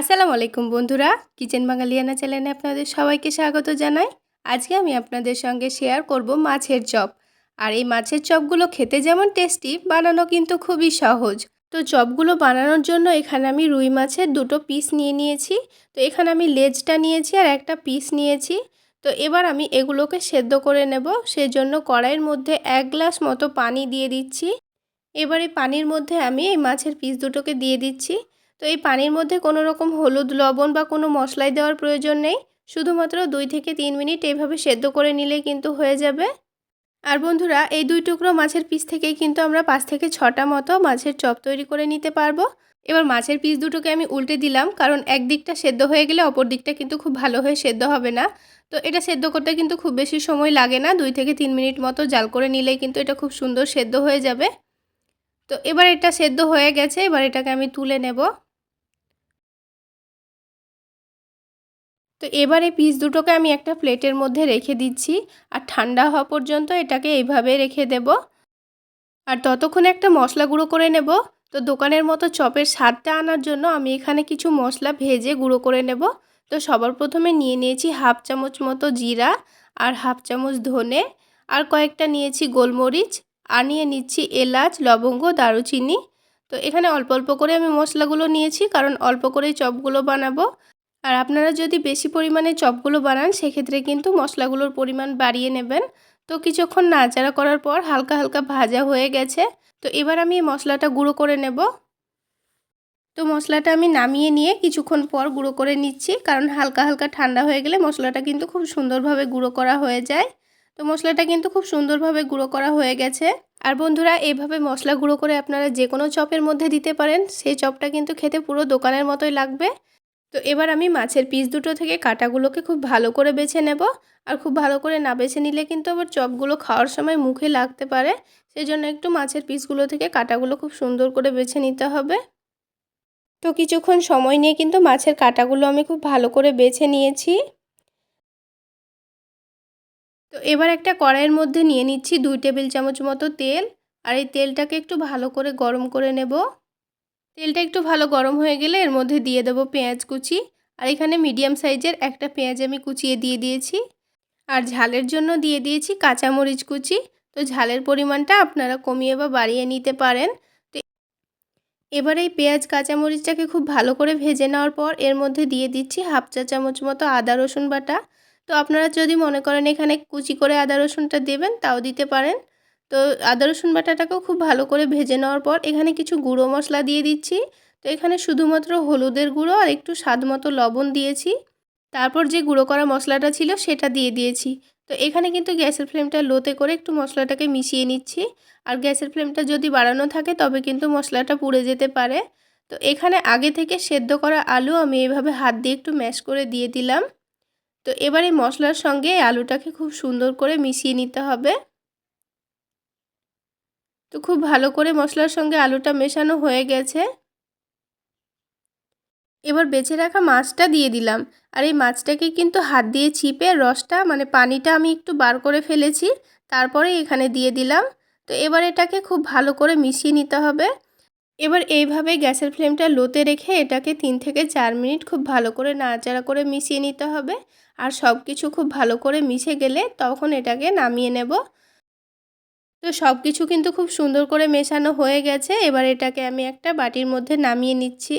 আসসালামু আলাইকুম বন্ধুরা। কিচেন বাঙালিয়ানা চ্যানেলে আপনাদের সবাইকে স্বাগত জানাই। আজকে আমি আপনাদের সঙ্গে শেয়ার করব মাছের চপ। আর এই মাছের চপগুলো খেতে যেমন টেস্টি, বানানো কিন্তু খুবই সহজ। তো চপগুলো বানানোর জন্য এখানে আমি রুই মাছের দুটো পিস নিয়ে নিয়েছি। তো এখানে আমি লেজটা নিয়েছি আর একটা পিস নিয়েছি। তো এবার আমি এগুলোকে সেদ্ধ করে নেব। সেজন্য কড়াইয়ের মধ্যে এক গ্লাস মতো পানি দিয়ে দিচ্ছি। এবারে পানির মধ্যে আমি এই মাছের পিস দুটোকে দিয়ে দিচ্ছি। তো এই পানির মধ্যে কোনো রকম হলুদ, লবণ বা কোনো মশলাই দেওয়ার প্রয়োজন নেই। শুধুমাত্র দুই থেকে তিন মিনিট এইভাবে সেদ্ধ করে নিলেই কিন্তু হয়ে যাবে। আর বন্ধুরা, এই দুই টুকরো মাছের পিস থেকেই কিন্তু আমরা পাঁচ থেকে ছটা মতো মাছের চপ তৈরি করে নিতে পারব। এবার মাছের পিস দুটোকে আমি উল্টে দিলাম, কারণ একদিকটা সেদ্ধ হয়ে গেলে অপর দিকটা কিন্তু খুব ভালো হয়ে সেদ্ধ হবে না। তো এটা সেদ্ধ করতে কিন্তু খুব বেশি সময় লাগে না, দুই থেকে তিন মিনিট মতো জাল করে নিলেই কিন্তু এটা খুব সুন্দর সেদ্ধ হয়ে যাবে। তো এবার এটা সেদ্ধ হয়ে গেছে, এবার এটাকে আমি তুলে নেব। তো এবারে পিস দুটোকে আমি একটা প্লেটের মধ্যে রেখে দিচ্ছি আর ঠান্ডা হওয়া পর্যন্ত এটাকে এইভাবে রেখে দেব। আর ততক্ষণে একটা মশলা গুঁড়ো করে নেব। তো দোকানের মতো চপের স্বাদটা আনার জন্য আমি এখানে কিছু মশলা ভেজে গুঁড়ো করে নেব। তো সবার প্রথমে নিয়ে নিয়েছি হাফ চামচ মতো জিরা আর হাফ চামচ ধনে আর কয়েকটা নিয়েছি গোলমরিচ আর নিয়ে নিচ্ছি এলাচ, লবঙ্গ, দারুচিনি। তো এখানে অল্প অল্প করে আমি মশলাগুলো নিয়েছি কারণ অল্প করেই চপগুলো বানাবো। আর আপনারা যদি বেশি পরিমাণে চপগুলো বানান, সেক্ষেত্রে কিন্তু মশলাগুলোর পরিমাণ বাড়িয়ে নেবেন। তো কিছুক্ষণ নাচাড়া করার পর হালকা হালকা ভাজা হয়ে গেছে। তো এবার আমি এই মশলাটা গুঁড়ো করে নেব। তো মশলাটা আমি নামিয়ে নিয়ে কিছুক্ষণ পর গুঁড়ো করে নিচ্ছি, কারণ হালকা হালকা ঠান্ডা হয়ে গেলে মশলাটা কিন্তু খুব সুন্দরভাবে গুঁড়ো করা হয়ে যায়। তো মশলাটা কিন্তু খুব সুন্দরভাবে গুঁড়ো করা হয়ে গেছে। আর বন্ধুরা, এভাবে মশলা গুঁড়ো করে আপনারা যে কোনো চপের মধ্যে দিতে পারেন। সেই চপটা কিন্তু খেতে পুরো দোকানের মতোই লাগবে। তো এবার আমি মাছের পিস দুটো থেকে কাটাগুলোকে খুব ভালো করে বেছে নেব। আর খুব ভালো করে না বেছে নিলে কিন্তু আবার চপগুলো খাওয়ার সময় মুখে লাগতে পারে। সেই জন্য একটু মাছের পিসগুলো থেকে কাটাগুলো খুব সুন্দর করে বেছে নিতে হবে। তো কিছুক্ষণ সময় নিয়ে কিন্তু মাছের কাটাগুলো আমি খুব ভালো করে বেছে নিয়েছি। তো এবার একটা কড়াইয়ের মধ্যে নিয়ে নিচ্ছি দুই টেবিল চামচ মতো তেল। আর এই তেলটাকে একটু ভালো করে গরম করে নেব। তেলটা একটু ভালো গরম হয়ে গেলে এর মধ্যে দিয়ে দেবো পেঁয়াজ কুচি। আর এখানে মিডিয়াম সাইজের একটা পেঁয়াজ আমি কুচিয়ে দিয়ে দিয়েছি। আর ঝালের জন্য দিয়ে দিয়েছি কাঁচামরিচ কুচি। তো ঝালের পরিমাণটা আপনারা কমিয়ে বা বাড়িয়ে নিতে পারেন। তো এবার এই পেঁয়াজ কাঁচামরিচটাকে খুব ভালো করে ভেজে নেওয়ার পর এর মধ্যে দিয়ে দিচ্ছি হাফ চা চামচ মতো আদা, রসুন বাটা। তো আপনারা যদি মনে করেন এখানে কুচি করে আদা, রসুনটা দেবেন তাও দিতে পারেন। তো আদা, রসুন বাটাটাকেও খুব ভালো করে ভেজে নেওয়ার পর এখানে কিছু গুঁড়ো মশলা দিয়ে দিচ্ছি। তো এখানে শুধুমাত্র হলুদের গুঁড়ো আর একটু স্বাদ মতো লবণ দিয়েছি। তারপর যে গুঁড়ো করা মশলাটা ছিল সেটা দিয়ে দিয়েছি। তো এখানে কিন্তু গ্যাসের ফ্লেমটা লোতে করে একটু মশলাটাকে মিশিয়ে নিচ্ছি। আর গ্যাসের ফ্লেমটা যদি বাড়ানো থাকে তবে কিন্তু মশলাটা পুড়ে যেতে পারে। তো এখানে আগে থেকে সেদ্ধ করা আলু আমি এইভাবে হাত দিয়ে একটু ম্যাশ করে দিয়ে দিলাম। তো এবার এই মশলার সঙ্গে আলুটাকে খুব সুন্দর করে মিশিয়ে নিতে হবে। তো খুব ভালো করে মশলার সঙ্গে আলুটা মেশানো হয়ে গেছে। এবার বেছে রাখা মাছটা দিয়ে দিলাম। আর এই মাছটাকে কিন্তু হাত দিয়ে ছিপে রসটা মানে পানিটা আমি একটু বার করে ফেলেছি, তারপরে এখানে দিয়ে দিলাম। তো এবার এটাকে খুব ভালো করে মিশিয়ে নিতে হবে। এবার এইভাবে গ্যাসের ফ্লেমটা লোতে রেখে এটাকে তিন থেকে চার মিনিট খুব ভালো করে নাড়াচাড়া করে মিশিয়ে নিতে হবে। আর সব কিছু খুব ভালো করে মিশে গেলে তখন এটাকে নামিয়ে নেব। তো সব কিছু কিন্তু খুব সুন্দর করে মেশানো হয়ে গেছে। এবার এটাকে আমি একটা বাটির মধ্যে নামিয়ে নিচ্ছি।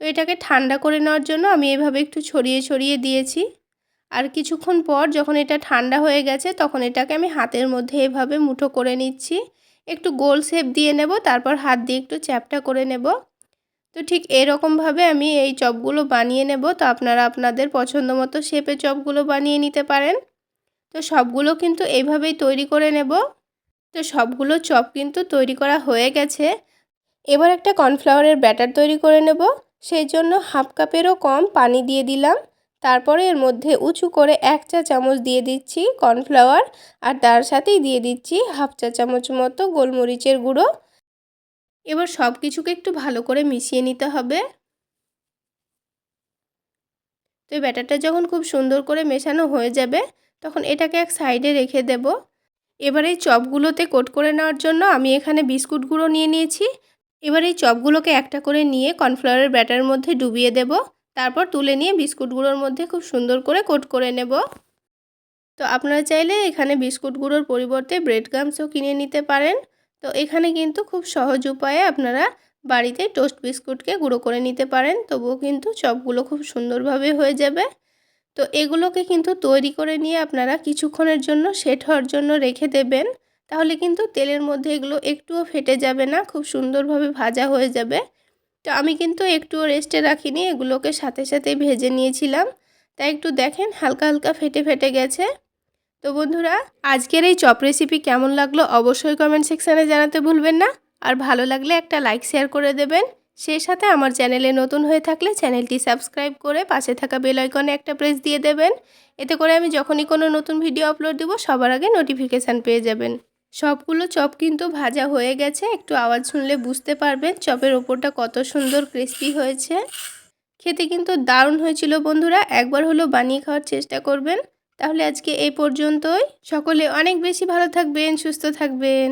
তো এটাকে ঠান্ডা করে নেওয়ার জন্য আমি এভাবে একটু ছড়িয়ে ছড়িয়ে দিয়েছি। আর কিছুক্ষণ পর যখন এটা ঠান্ডা হয়ে গেছে, তখন এটাকে আমি হাতের মধ্যে এভাবে মুঠো করে নিচ্ছি। একটু গোল শেপ দিয়ে নেব, তারপর হাত দিয়ে একটু চ্যাপটা করে নেব। তো ঠিক এরকমভাবে আমি এই চপগুলো বানিয়ে নেব। তো আপনারা আপনাদের পছন্দ মতো শেপে চপগুলো বানিয়ে নিতে পারেন। তো সবগুলো কিন্তু এইভাবেই তৈরি করে নেব। তো সবগুলো চপ কিন্তু তৈরি করা হয়ে গেছে। এবার একটা কর্নফ্লাওয়ারের ব্যাটার তৈরি করে নেব। সেই জন্য হাফ কাপেরও কম পানি দিয়ে দিলাম। তারপরে এর মধ্যে উঁচু করে এক চা চামচ দিয়ে দিচ্ছি কর্নফ্লাওয়ার আর তার সাথেই দিয়ে দিচ্ছি হাফ চা চামচ মতো গোলমরিচের গুঁড়ো। এবার সব কিছুকে একটু ভালো করে মিশিয়ে নিতে হবে। তো ব্যাটারটা যখন খুব সুন্দর করে মেশানো হয়ে যাবে তখন এটাকে এক সাইডে রেখে দেব। এবার এই চপগুলোতে কোট করে নেওয়ার জন্য আমি এখানে বিস্কুট গুঁড়ো নিয়ে নিয়েছি। এবার এই চপগুলোকে একটা করে নিয়ে কর্নফ্লাওয়ারের ব্যাটারের মধ্যে ডুবিয়ে দেব। তারপর তুলে নিয়ে বিস্কুটগুলোর মধ্যে খুব সুন্দর করে কোট করে নেব। তো আপনারা চাইলে এখানে বিস্কুট গুঁড়োর পরিবর্তে ব্রেড গামসও কিনে নিতে পারেন। তো এখানে কিন্তু খুব সহজ উপায়ে আপনারা বাড়িতে টোস্ট বিস্কুটকে গুঁড়ো করে নিতে পারেন। তবুও কিন্তু চপগুলো খুব সুন্দরভাবে হয়ে যাবে। তো এগুলোকে কিন্তু তৈরি করে নিয়ে আপনারা কিছুক্ষণের জন্য সেট হওয়ার জন্য রেখে দেবেন। তাহলে কিন্তু তেলের মধ্যে এগুলো একটুও ফেটে যাবে না, খুব সুন্দরভাবে ভাজা হয়ে যাবে। তো আমি কিন্তু একটুও রেস্টে রাখিনি, এগুলোকে সাথে সাথে ভেজে নিয়েছিলাম। তাই একটু দেখেন হালকা হালকা ফেটে ফেটে গেছে। তো বন্ধুরা, আজকের এই চপ রেসিপি কেমন লাগল অবশ্যই কমেন্ট সেকশানে জানাতে ভুলবেন না। আর ভালো লাগলে একটা লাইক শেয়ার করে দেবেন। সেই সাথে আমার চ্যানেলে নতুন হয়ে থাকলে চ্যানেলটি সাবস্ক্রাইব করে পাশে থাকা বেল আইকনে একটা প্রেস দিয়ে দেবেন। এতে করে আমি যখনই কোনো নতুন ভিডিও আপলোড দেবো, সবার আগে নোটিফিকেশান পেয়ে যাবেন। সবগুলো চপ কিন্তু ভাজা হয়ে গেছে। একটু আওয়াজ শুনলে বুঝতে পারবেন চপের ওপরটা কত সুন্দর ক্রিস্পি হয়েছে। খেতে কিন্তু দারুণ হয়েছিল বন্ধুরা। একবার হলো বানিয়ে খাওয়ার চেষ্টা করবেন। তাহলে আজকে এই পর্যন্তই। সকলে অনেক বেশি ভালো থাকবেন, সুস্থ থাকবেন।